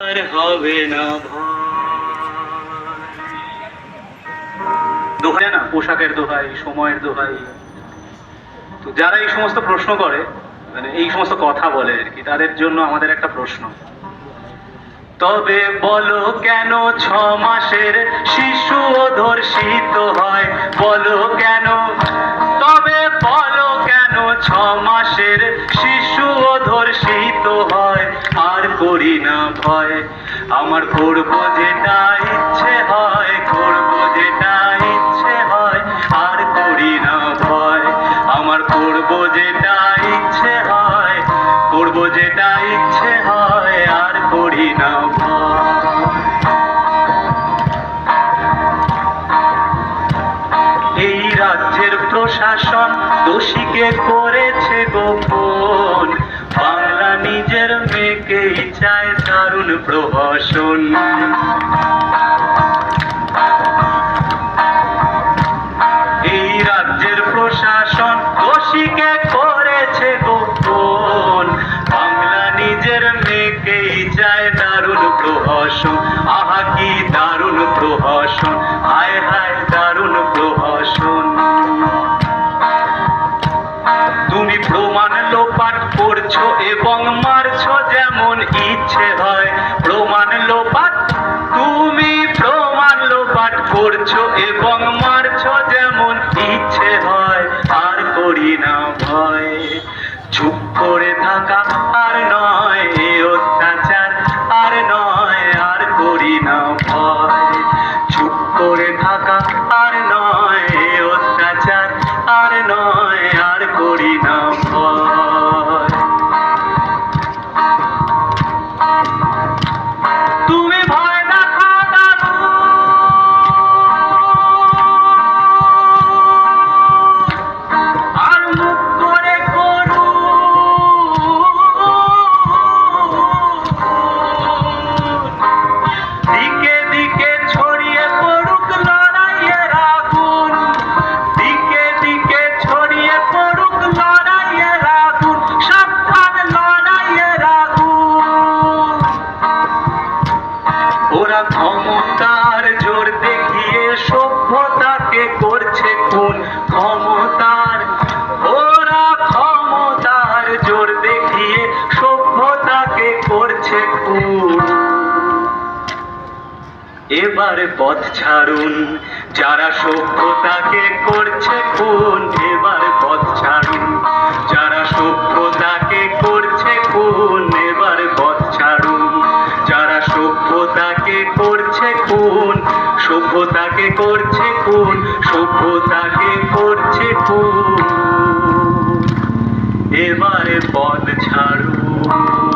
আর হবে না দোহাই না, পোশাকের দোহাই, সময়ের দোহাই। তো যারা এই সমস্ত প্রশ্ন করে মানে এই সমস্ত কথা বলে আর কি, তাদের জন্য আমাদের একটা প্রশ্ন। তবে বলো কেন ছ মাসের শিশু ধর্ষিত হয়? বলো কেন? তবে বলো কেন ছ মাসের শিশু ভয় আমার করব যেটা ইচ্ছে হয়, করব যেটা ইচ্ছে হয়, আর করি না ভয়। আমার করব যেটা ইচ্ছে হয়, করব যেটা ইচ্ছে হয়, আর করি না এই রাজ্যের প্রশাসন দোষীকে করেছে গোপন প্রহসন। এই রাজ্যের প্রশাসন দোষীকে করেছে গোপন। বাংলা নিজের মেয়েকেই চায় দারুণ প্রহসন। আহা, কি দারুণ প্রহসন। হায় হায়, দারুণ প্রহসন। তুমি প্রমাণ লোপাট করছ এবং মারছো যেমন ইচ্ছে হয়। প্রমাণ লোপাট, তুমি প্রমাণ লোপাট করছ এবং মারছো যেমন ইচ্ছে হয়। আর করি না ভয়, চুপ করে থাকা আর নয়। এবারে পথ ছাড়ুন। যারা সভ্যতাকে করছে খুন, এবার পথ ছাড়ুন। যারা সভ্যতাকে করছে খুন, এবার পথ ছাড়ুন। যারা সভ্যতাকে করছে খুন সভ্যতাকে করছে খুন সভ্যতাকে করছে খুন। এবারে পথ ছাড়ুন।